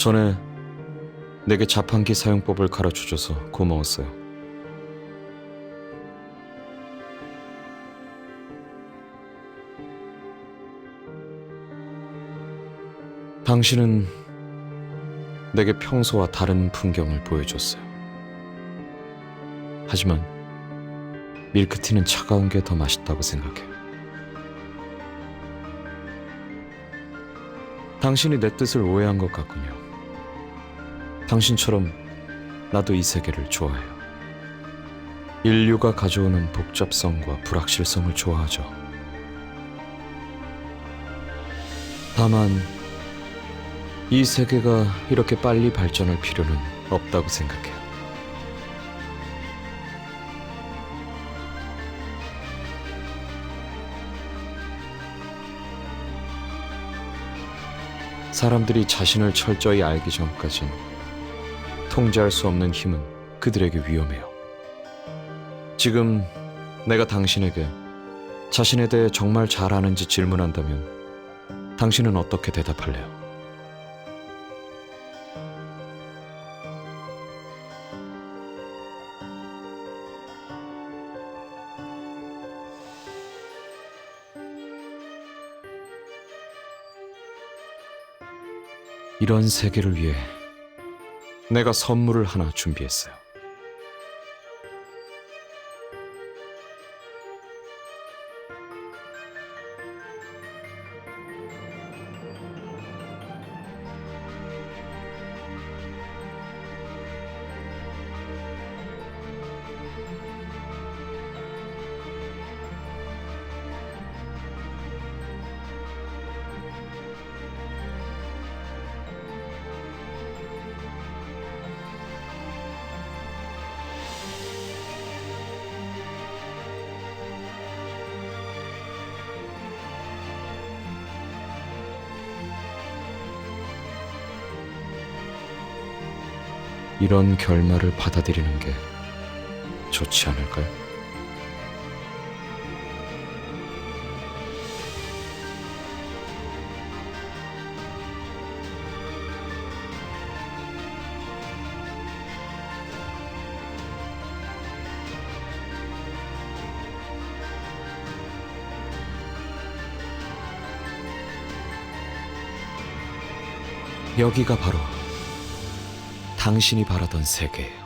전에 내게 자판기 사용법을 가르쳐줘서 고마웠어요. 당신은 내게 평소와 다른 풍경을 보여줬어요. 하지만 밀크티는 차가운 게 더 맛있다고 생각해요. 당신이 내 뜻을 오해한 것 같군요. 당신처럼 나도 이 세계를 좋아해요. 인류가 가져오는 복잡성과 불확실성을 좋아하죠. 다만 이 세계가 이렇게 빨리 발전할 필요는 없다고 생각해요. 사람들이 자신을 철저히 알기 전까진 통제할 수 없는 힘은 그들에게 위험해요. 지금 내가 당신에게 자신에 대해 정말 잘 아는지 질문한다면 당신은 어떻게 대답할래요? 이런 세계를 위해 내가 선물을 하나 준비했어요. 이런 결말을 받아들이는 게 좋지 않을까요? 여기가 바로 당신이 바라던 세계.